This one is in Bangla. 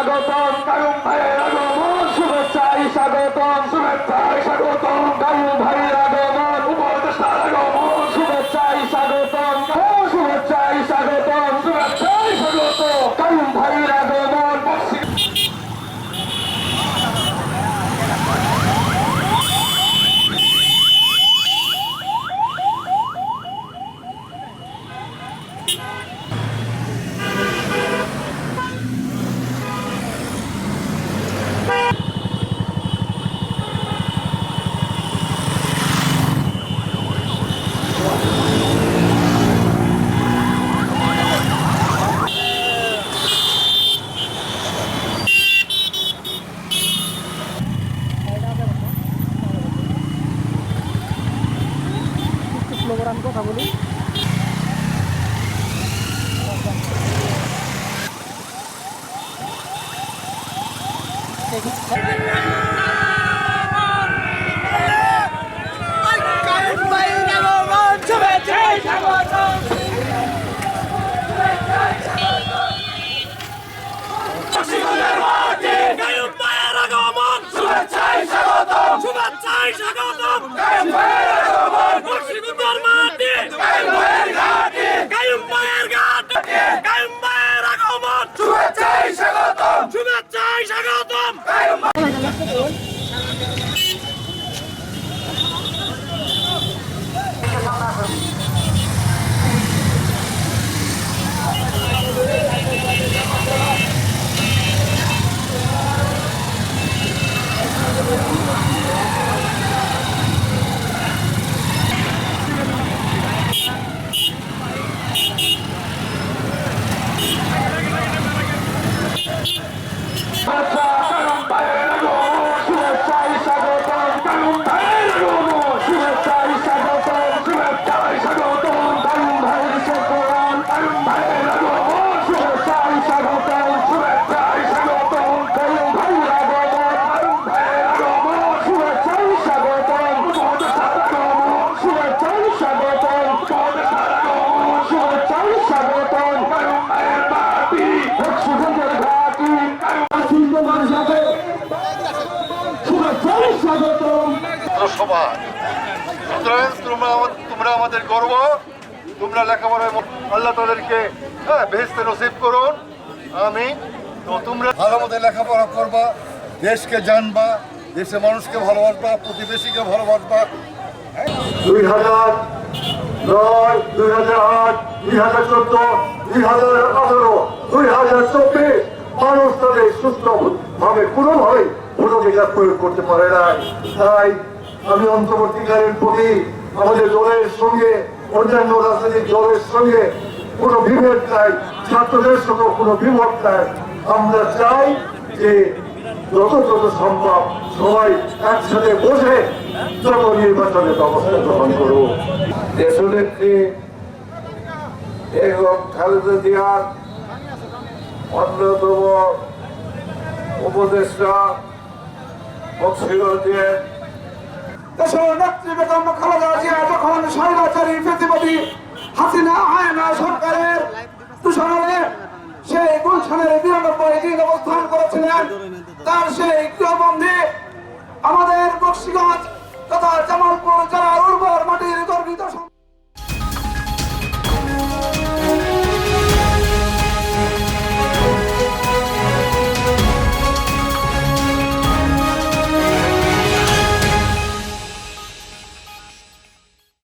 স্বাগতম কথা বলি। কায়ুম কায়ুম শুভেচ্ছা সভা সুতরাং তোমরা তোমরা আমাদের গর্ব। তোমরা লেখাপড়ায় আল্লাহ তাদেরকে হ্যাঁ ভেস্তে নসিব করুন। আমি তো তোমরা ভালো মতো লেখাপড়া করবা, দেশকে জানবা দেশের মানুষকে ভালোবাসবা, প্রতিবেশীকে ভালোবাসবা। দুই হাজার নয়, দুই হাজার আট, দুই হাজার চোদ্দ, দুই হাজার আঠারো, দুই হাজার চব্বিশ, মানুষ তাদের সুস্থ ভাবে কোনোভাবেই ভোটাধিকার প্রয়োগ করতে পারে না তাই আমি অন্তর্বর্তীকালীন প্রতি আমাদের দলের সঙ্গে, অন্যান্য রাজনৈতিক দলের সঙ্গে কোনো বিভেদ নাই, ছাত্রদের সঙ্গে কোনো বিভেদ নাই। আমরা চাই যে যত যত সম্ভব সবাই একসাথে বসে যত নির্বাচনের ব্যবস্থা গ্রহণ করব দেশনেত্রী এবং খালেদা জিয়ার অন্যতম উপদেষ্টা বক্সিগঞ্জের দেশের নেত্রী বেগম খালেদা আয়না সরকারের দূষণে সেই গুলশানের বিরানব্বই দিন অবস্থান করেছিলেন, তার সেই গৃহবন্দী আমাদের বক্সিগঞ্জ তথা জামালপুর জেলার উর্বর মাটির